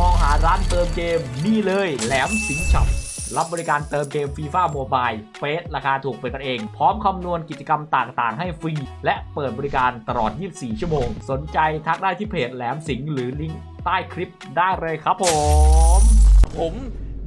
มองหาร้านเติมเกมนี่เลยแหลมสิงห์ช็อปรับบริการเติมเกมฟีฟ่าโมบายเฟสราคาถูกเป็นกันเอง พร้อมคำนวณกิจกรรมต่างๆ ให้ฟรี และเปิดบริการตลอด 24 ชั่วโมง สนใจทักได้ที่เพจแหลมสิงห์หรือลิงก์ใต้คลิปได้เลยครับผม ผม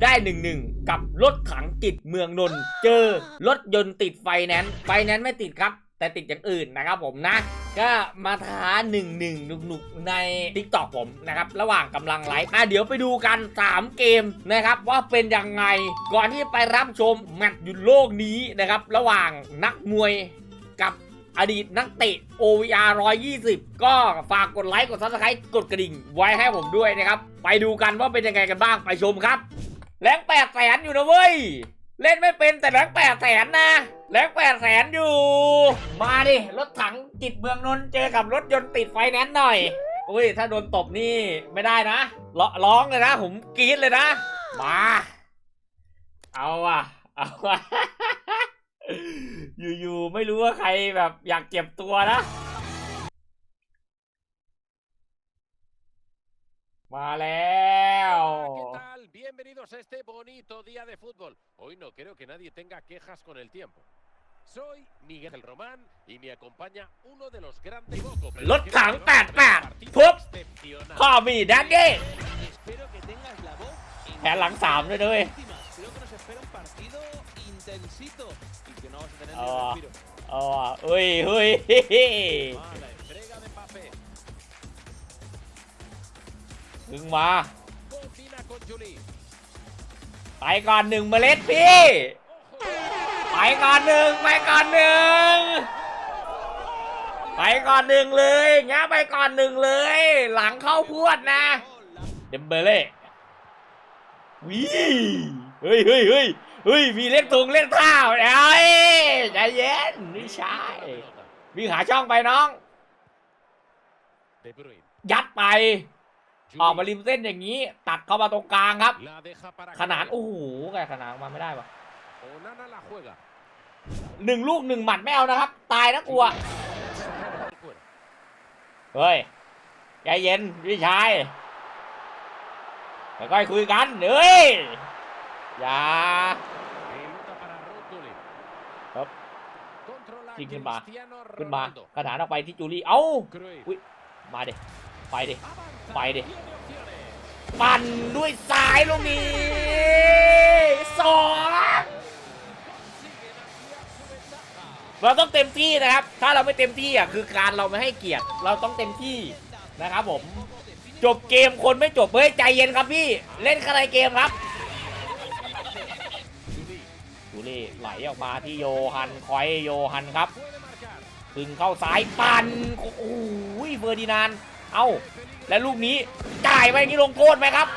ได้หนึ่งหนึ่งกับรถถังติดเมืองนนเจอรถยนต์ติดไฟแนนซ์ไฟแนนซ์ไม่ติดครับ แต่ติดอย่างอื่นนะครับผมนะ ก็มาท้าหนึ่งหนึ่งหนุกๆใน t ิ k t o k ผมนะครับ ระหว่างกำลังไลฟ์อะเดี๋ยวไปดูกัน 3 เกมนะครับ ว่าเป็นยังไงก่อนที่ไปรับชมแมตช์หยุดโลกนี้นะครับ ระหว่างนักมวยกับอดีตนักเตะ OVR 120 ก็ฝากกดไลค์กด subscribe กดกระดิ่งไว้ให้ผมด้วยนะครับ ไปดูกันว่าเป็นยังไงกันบ้างไปชมครับ แรงแปดแสนอยู่นะเว้ย เล่นไม่เป็นแต่แรงแปดแสนนะ แรงแปดแสนอยู่ มาดิ รถถังติดเมืองนนท์เจอกับรถยนต์ติดไฟแนนซ์หน่อย อุ้ย ถ้าโดนตบนี่ไม่ได้นะรร้องเลยนะ ผมกรี๊ดเลยนะ มา เอาอะเอาอะอยู่ๆ ไม่รู้ว่าใครแบบอยากเก็บตัวนะ มาแล้ว ¿Qué tal? Bienvenidos a este bonito día de fútbol. Hoy no creo que nadie tenga quejas con el tiempo. Soy Miguel Román y me acompaña uno de los grandes Boco, pero รถ creo ถัง que va a แปด ser แป un ด partido ทุบ excepcional. ข้อมีดันดี้ Espero que tengas la voz แผนหลังสามด้วยด้วย óptima. Creo que nos espera un partido intensito y que no vamos a tener Ah. ni respiro. อ๋อเฮ้ยเฮ้ย Mala entrega de Mbappé. ถึงมา Cocina con Juli. ไปก่อนหนึ่งเมล็ดพี่ไป ก่อนหนึ่งไปก่อนหนึ่งไปก่อนหนึ่งเลยเงั้นไปก่อนหนึ่งเลย หลังเข้าพวดนะ เดมเบเล่วิเฮ้ยเฮ้ยเฮ้ยเฮ้ยมีเล่นตุงเล่นท่าเอ้ยใจเย็นไม่ใช่วิ่งหาช่องไปน้อง ยัดไป ออกมาริมเส้นอย่างนี้ ตัดเข้ามาตรงกลางครับ ขนาดโอ้โหแกขนาดมาไม่ได้ปะ หนึ่งลูกหนึ่งหมัดไม่เอานะครับ ตายนะกลัว เฮ้ย ใจเย็นพี่ชายค่อยคุยกัน เฮ้ย อย่าครับยิงขึ้นมา ขึ้นมา Ronaldo. ขนออกไปที่จูลี่ เอ้าอุ๊ยมาเดิไปเดิ Avanza, Vai de. tiene opciones. ปั่นด้วยซ้ายลูกนี้สอง เราต้องเต็มที่นะครับ ถ้าเราไม่เต็มที่อะคือการเราไม่ให้เกียรติ เราต้องเต็มที่นะครับผม จบเกมคนไม่จบ เฮ้ยใจเย็นครับพี่ เล่นข้างในเกมครับ Juli จูลี่ไหลออกมาที่โยฮันคอยโยฮันครับ puede marcar. ขึ้นเข้าซ้ายปั่นโอ้โหเฟอร์ดินาน เอ้า และลูกนี้จ่ายไปอย่างนี้ลงโทษไหมครับ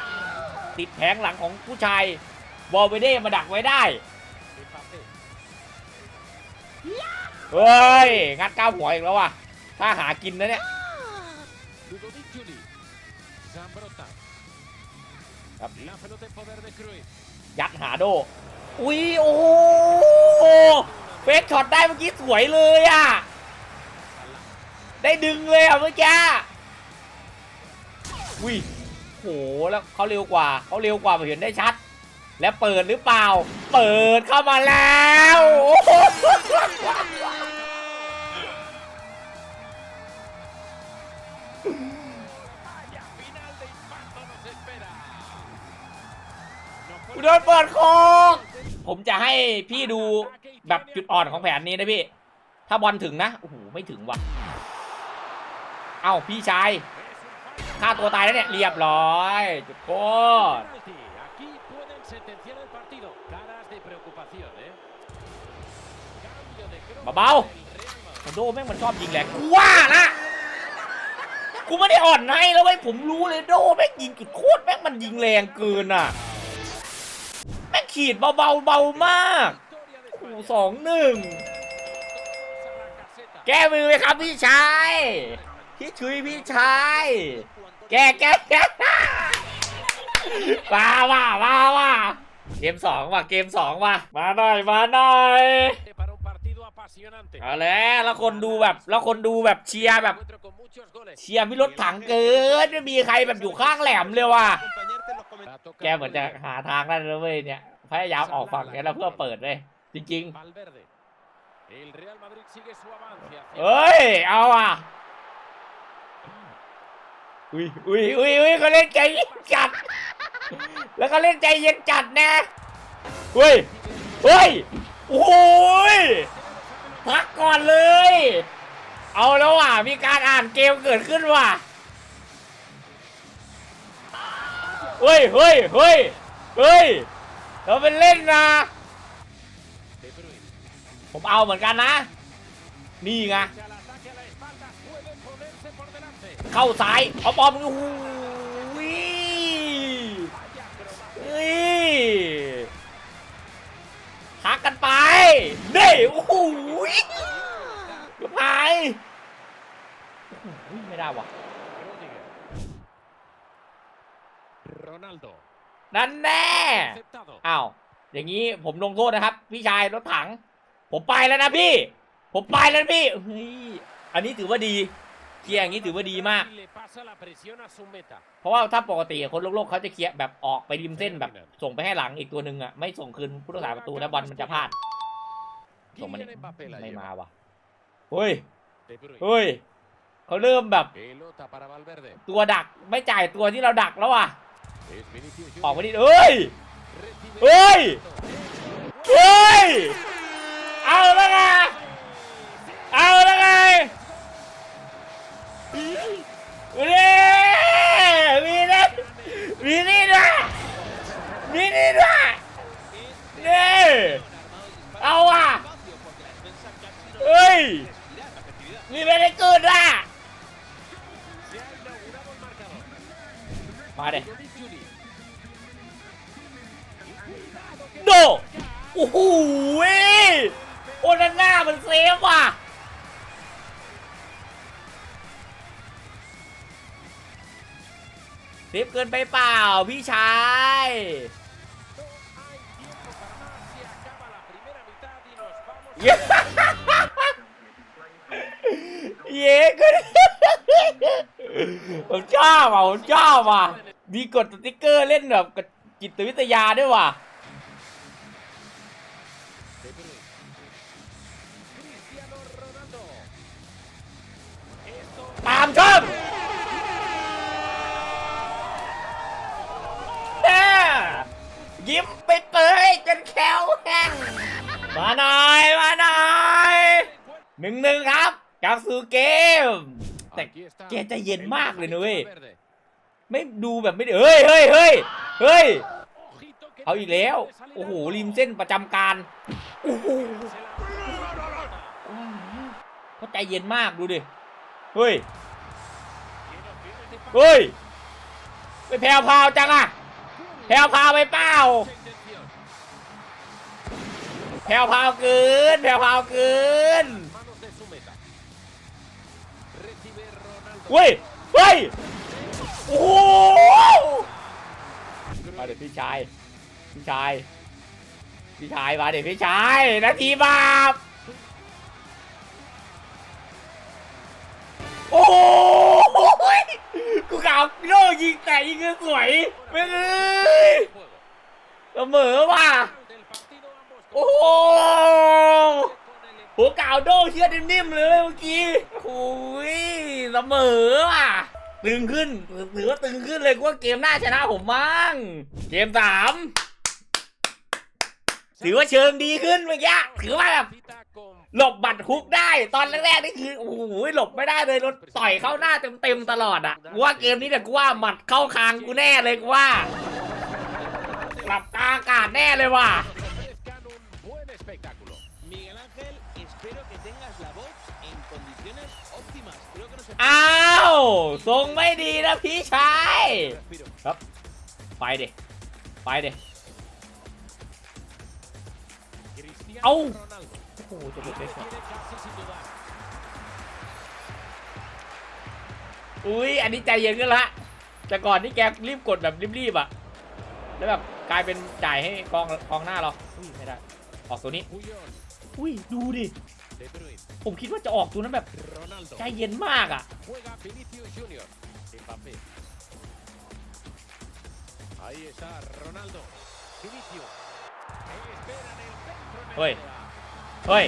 ติดแผงหลังของผู้ชายบอลเวเด้มาดักไว้ได้ เฮ้ย งัดก้าวหัวอีกแล้วว่ะ ถ้าหากินนะเนี่ย Ludovic Juli. Zambrota. Yep. La pelota en poder de Cruyff. ยัดหาโด อุ้ยโอ้โหเฟกช็อตได้เมื่อกี้สวยเลยอะ ได้ดึงเลยอะเมื่อกี้อุ้ยโหแล้วเขาเร็วกว่าเขาเร็วกว่าเห็นได้ชัด และเปิดหรือเปล่า เปิดเข้ามาแล้ว โดนเปิดโคกผมจะให้พี่ดูแบบจุดอ่อนของแผนนี้นะพี่ ถ้าบอลถึงนะ โอ้โห ไม่ถึงว่ะ เอ้าพี่ชายฆ่าตัวตายแล้วเนี่ย เรียบร้อย จุดโทษเบา del Real Madrid. โดแม่งมันชอบยิงแรงกว่าละกูไม่ได้อ่อนให้แล้วเว้ผมรู้เลยโดแม่งยิงจุดโคตรแม่งมันยิงแรงเกินอะ ขีดเบาๆเบามากโอ้สองหนึ่งแก้มือไหมครับพี่ชายพี่ชุยพี่ชายแก้แก้แก้มาว่ามาว่าเกมสองว่ะเกมสองว่ะมาหน่อยมาหน่อยเอาแล้วแล้วคนดูแบบแล้วคนดูแบบเชียร์แบบเชียร์พี่รถถังเกินไม่มีใครแบบอยู่ข้างแหลมเลยว่ะแกเหมือนจะหาทางได้แล้วเว้ยเนี่ย พยายามออกฝั่งนี้แล้วเพื่อเปิดเลยจริง Valverde. El Real Madrid sigue su avance ๆ hacia เอ้ย เอาอะอุ้ยอุ้ยอุ้ยอุ้ยเขาเล่นใจเย็นจัด แล้วก็เล่นใจเย็นจัดนะเฮ้ยเฮ้ยโอ้ยพักก่อนเลย เอาแล้วว่ะ มีการอ่านเกมเกิดขึ้นว่ะเฮ้ยเฮ้ยเฮ้ยเฮ้ย เราเป็นเล่นนะผมเอาเหมือนกันนะ นี่ไงเข้าซ้ายเอาบอลมึงโอ้โหเฮ้ยพักกันไปเด้โอ้โหกระพายโอ้โหไม่ได้ว่ะ Rudiger. Ronaldo. นั่ นแน่ Aceptado. อ้าวอย่างนี้ผมลงโทษนะครับ พี่ชายรถถัง ผมไปแล้วนะพี่ ผมไปแล้วนะพี่เฮ้ยอันนี้ถือว่าดีเคลียร์อย่างนี้ถือว่าดีมาก เพราะว่าถ้าปกติคนโลกๆเขาจะเคลียร์แบบออกไปริมเส้นแบบ ส่งไปให้หลังอีกตัวหนึ่งอะไม่ส่งคืนผู้รักษาประตูนะบอลมันจะพลาดส่งมา Kylian นี่ Mbappé la ไม่มาว่ะเฮ้ยเฮ้ยเขาเริ่มแบบ ตัวดักไม่จ่ายตัวที่เราดักแล้วว่ะ ออกไป Junior. ดิเฮ้ยเฮ้ยเฮ้ย เอาล้วไงเอาล้วไงวีนี่วีนี่วีนี่ด้วยวีนี่ด้วยนี่เอาว่ะเฮ้ยมีไม่ได้เกิดอะ มาเด็โดโอ้โหเว้ยโอนาน่ามันเซฟว่ะเซฟเกินไปเปล่าพี่ชาย No hay tiempo para más. Se acaba la primera mitad y nos vamos. เย้ก็ผมชอบอะผมชอบอะ มีกดสติ๊กเกอร์เล่นแบบกับจิตวิทยาด้วยว่ะตามช่องแน่ยิ้มไปเปยจนแขวแห้งมาหน่อย มาหน่อยหนึ่งหนึ่งครับกลับสู่เกม แต่ Aquí está แกใจเย็นมากเลยนะเว้ย ไม่ดูแบบไม่ได้เฮ้ยเฮ้ยเฮ้ยเฮ้ยเอาอีกแล้ว โอ้โหริมเส้นประจำการโอ้โหเขาใจเย็นมากดูดิ เฮ้ย เฮ้ย ไปแพรวพาวจังอะแพรวพาวไปเปล่าแพรวพาวเกิน แพรวพาวเกินเฮ้ย เฮ้ย โอ้โหมาเดี๋ยวพี่ชาย พี่ชาย พี่ชายมาเดี๋ยวพี่ชายนาทีบาปโอ้โหกูกล่าวโลยิงแต่ยิงก็สวยไม่เอ้ย Juego. เสมอว่ะโอ้โห้หัวกาวโดเชื่อนิ่มๆเลยเมื่อกี้โอ้ยเสมอว่ะ ตึงขึ้นถือว่าตึงขึ้นเลยว่าเกมหน้าชนะผมมั้งเกมสามถือว่าเชิงดีขึ้นเมื่อกี้ถือว่าแบบหลบบัตรฮุกได้ ตอนแรกๆนี่คือโอ้โหหลบไม่ได้เลยรถต่อยเข้าหน้าเต็มๆตลอดอะกูว่าเกมนี้แต่ยกูว่าหมัดเข้าคางกูแน่เลยกูว่าหลับตาอากาศแน่เลยว่ะ อ้าวทรงไม่ดีนะพี่ชาย respiro. ไปเด็ไปเด็ Cristiano Au. Ronaldo. โอ้โหจะไปเช็ค Tiene casi sin dudar. อุ้ยอันนี้ใจเย็นขึ้นละแต่ก่อนที่แกรีบกดแบบรีบๆอะ แล้วแบบกลายเป็นจ่ายให้กองกองหน้าเราอุ้ยไม่ได้ ออกตัวนี้ อุ้ยดูดิ ผมคิดว่าจะออกตัวนั้นแบบ Ronaldo. ใจเย็นมากอะ Juega Vinicius Junior. Mbappé. Ahí está Ronaldo. Vinicius. Esperan el centro en el Oye. área. เฮ้ย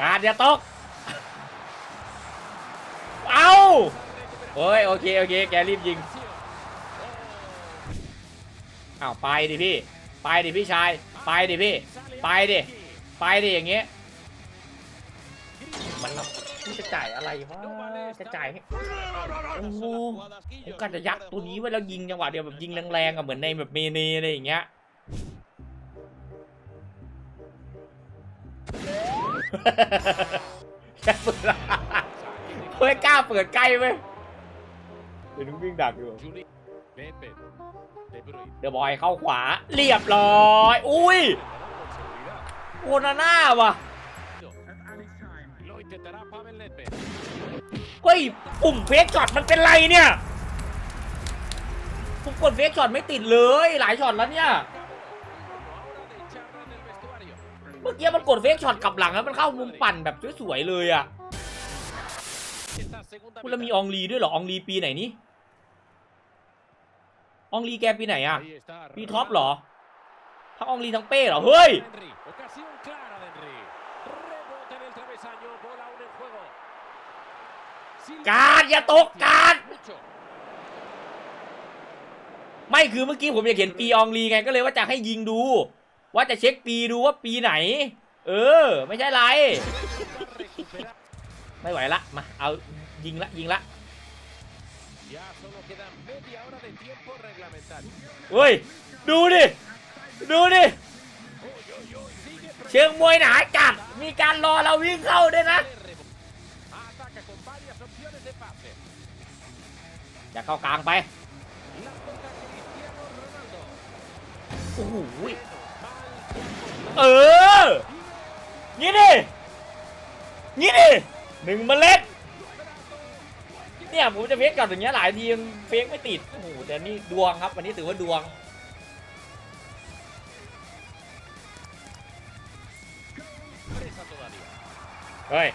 การอย่าตก เอาเฮ้ย โอเค โอเค แกรีบยิง อ้าว ไปดิพี่ ไปดิพี่ชาย ไปดิพี่ ไปดิ ไปดิอย่างเงี้ย มันจะจ่ายอะไรวะ จะจ่ายให้โอ้โหผมกะจะยัดตัวนี้ไว้แล้วยิงจังหวะเดียวแบบยิงแรงๆอะเหมือนในแบบเมเนอะไรอย่างเงี้ยแค่เปิดเฮ้ยกล้าเปิดใกล้ไหมเดี๋ยวนึงวิ่งดักอยู่ Juli. Pepe. De Bruyne. เดี๋ยวบอยเข้าขวาเรียบร้อย อุ้ย Con seguridad. โอนาน่าว่ะ Lo intentará Pavel Nedved. เฮ้ยปุ่มเฟกช็อตมันเป็นไรเนี่ยผมกดเฟกช็อตไม่ติดเลย หลายช็อตแล้วเนี่ย Ahora de charla en el vestuario. เมื่อกี้มันกดเฟกช็อตกลับหลังแล้วมันเข้ามุมปั่นแบบสวยๆเลยอะ Esta segunda คุณแล้วมี mitad. อองลีด้วยเหรออองลีปีไหนนี่ อองลีแกปีไหนอะ Ahí está ปีท็อป Ronaldo. เหรอ ทั้งอองลีทั้งเป้เหรอ เฮ้ย Henry. Ocasión clara de Henry. Rebote en el travesaño. Bola aún en juego. Silva. การดอย่าตกการด Mucho. ไม่คือเมื่อกี้ผมอยากเห็นปีอองลีไงก็เลยว่าจะให้ยิงดู ว่าจะเช็คปีดูว่าปีไหน เออ ไม่ใช่ไร Va a recuperar. ไม่ไหวละมาเอายิงละยิงละ Ya solo queda media hora de tiempo reglamentario. เฮ้ยดูดิดูดิ Uy, uy, uy, sigue เชิงมวยหนาจัด มีการรอเราวิ่งเข้าด้วยนะ de rebote. Ataca con varias opciones de pase. อย่าเข้ากลางไป La toca Cristiano Ronaldo. โอ้โห Mal. เออ งี้ดิ งี้ดิ หนึ่งเมล็ด เนี่ยผมจะเฟกกับอย่างเงี้ยหลายทีมเฟกไม่ติดโอ้โหแต่นี่ดวงครับ วันนี้ถือว่าดวงเฮ้ย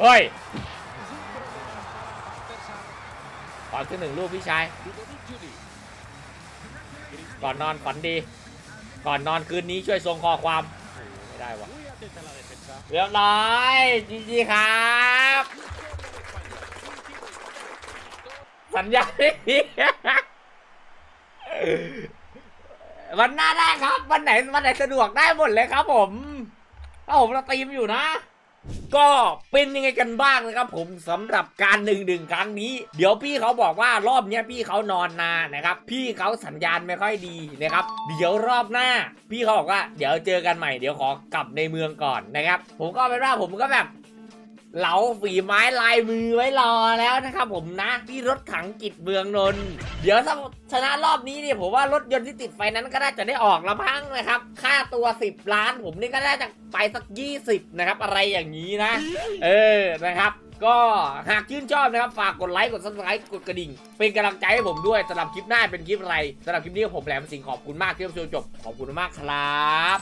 เฮ้ยก่อนขึ้นหนึ่งลูกพี่ชายก่อนนอนฝันดี ก่อนนอนคืนนี้ช่วยส่งข้อความไม่ได้วะเรียบร้อยจีจีครับ สัญญาไม่มีวันหน้าได้ครับ วันไหนวันไหนสะดวกได้หมดเลยครับผมถ้าผมเราตีมอยู่นะ ก็เป็นยังไงกันบ้างนะครับผมสำหรับการหนึ่งดึงครั้งนี้ เดี๋ยวพี่เขาบอกว่ารอบเนี้ยพี่เขานอนนานนะครับ พี่เขาสัญญาณไม่ค่อยดีนะครับ เดี๋ยวรอบหน้า พี่เขาบอกว่าเดี๋ยวเจอกันใหม่เดี๋ยวขอกลับในเมืองก่อนนะครับ ผมก็เป็นว่าผมก็แบบ เหลาฝีไม้ลายมือไว้รอแล้วนะครับผมนะที่รถถังกิจเมืองนนท์เดี๋ยวถ้าชนะรอบนี้เนี่ยผมว่ารถยนต์ที่ติดไฟนั้นก็น่าจะได้ออกล้วมั้งนะครับ ค่าตัว 10 ล้าน ผมนี่ก็น่าจะไปสัก 20 นะครับ อะไรอย่างนี้นะ เออนะครับก็หากชื่นชอบนะครับ ฝากกดไลค์ กด subscribe กดกระดิ่ง เป็นกำลังใจให้ผมด้วยสำหรับคลิปหน้าเป็นคลิปอะไรสำหรับคลิปนี้ผมแหลมสิงขอบคุณมากที่รับชมจบ ขอบคุณมากครับ